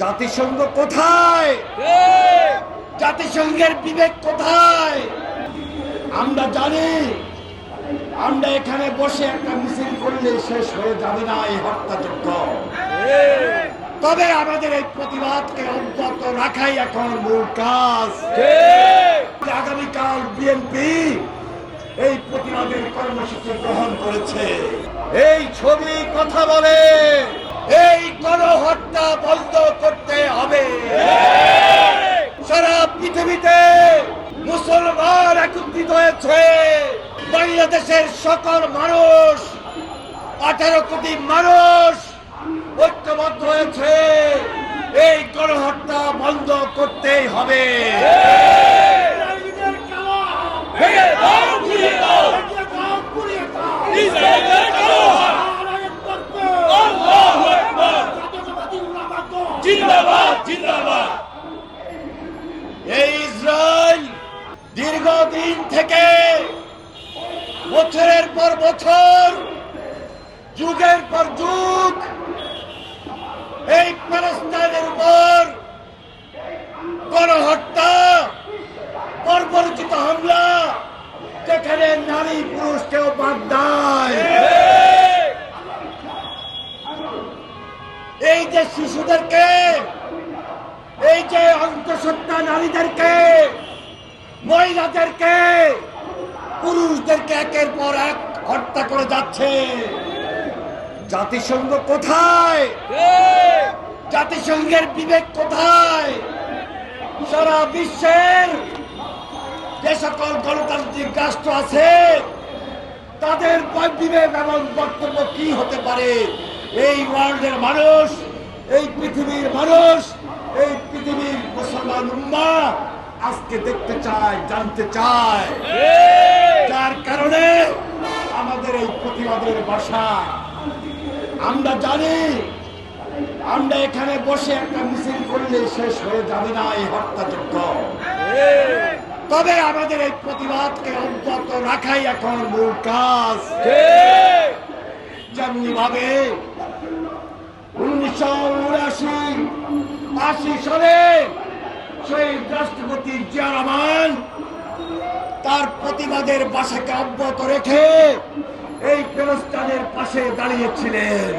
জাতিসংঘ কোথায়? জাতিসংঘের বিবেক কোথায়? আমরা জানি আমরা এখানে বসে একটা মিছিল করলে শেষ হয়ে যাবে না এই হত্যাযজ্ঞ। তবে আমাদের এই প্রতিবাদকে অব্যাহত রাখাই এখন মূল কাজ। আগামীকাল বিএনপি এই প্রতিবাদের কর্মসূচি গ্রহণ করেছে। এই ছবি কথা বলে এই গণহত্যা বন্ধ করতে হবে সারা পৃথিবীতে মুসলমান একত্রিত হয়েছে বাংলাদেশের সকল মানুষ। আঠারো কোটি মানুষ ঐক্যবদ্ধ হয়েছে। এই গণহত্যা বন্ধ করতেই হবে। দীর্ঘদিন থেকে বছরের পর বছর, যুগের পর যুগ, এই প্যালেস্টাইনের উপর গণহত্যা বর্বরচিত হামলা, যেখানে নারী পুরুষকেও বাদ দেয়। এই যে শিশুদেরকে, এই যে অন্তঃসত্ত্বা নারীদেরকে মহিলাদেরকে, পুরুষদেরকে একের পর এক হত্যা করে যাচ্ছে। জাতিসংঘ কোথায়? জাতিসংঘের বিবেক কোথায়? সারা বিশ্বের যে সকল গণতান্ত্রিক রাষ্ট্র আছে, তাদের বিবেক এবং বক্তব্য কি হতে পারে? এই ওয়ার্ল্ডের মানুষ, এই পৃথিবীর মানুষ, এই পৃথিবীর মুসলমান উম্মা আজকে দেখতে চায় জানতে চায় যার কারণে আমাদের এই প্রতিবাদের বাসা। আমরা জানি আমরা এখানে বসে একটা মিছিল করলে শেষ হয়ে যাবে না এই হত্যাযজ্ঞ। তবে আমাদের এই প্রতিবাদকে অব্যাহত রাখাই এখন মূল কাজ। যেমনি ভাবে উনিশশো উনাশি আশি সালে শহীদ রাষ্ট্রপতি জিয়া রহমান তার প্রতিবাদের বাসাকে অব্যাহত রেখে এই ফেরস্তানের পাশে দাঁড়িয়েছিলেন।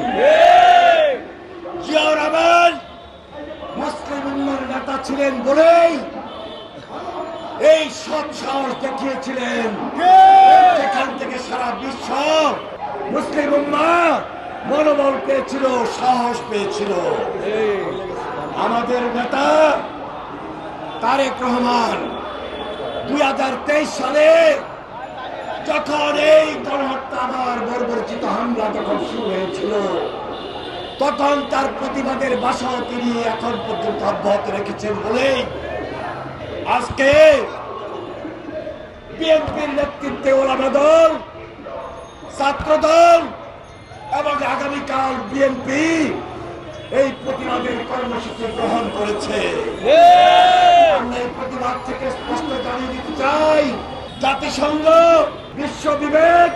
জিয়া রহমান মুসলিম উন্নয়ন নেতা ছিলেন বলেই এই সৎ সাহস দেখিয়েছিলেন। সেখান থেকে সারা বিশ্ব মুসলিম উম্মা মনোবল পেয়েছিল সাহস পেয়েছিল। আমাদের নেতা তারেক রহমান, দুই হাজার তেইশ সালে যখন এই গণহত্যা বর্বরচিত হামলা যখন শুরু হয়েছিল, তখন তার প্রতিবাদের বাসাও তিনি এখন পর্যন্ত অব্যাহত রেখেছেন বলেই আজকে বিএনপির নেতৃত্বে ওলামা দল ছাত্র দল এবং আগামীকাল বিএনপি এই প্রতিবাদের কর্মসূচি গ্রহণ করেছে। আমরা এই প্রতিবাদ থেকে স্পষ্ট জানিয়ে দিতে চাই জাতিসংঘ বিশ্ব বিবেক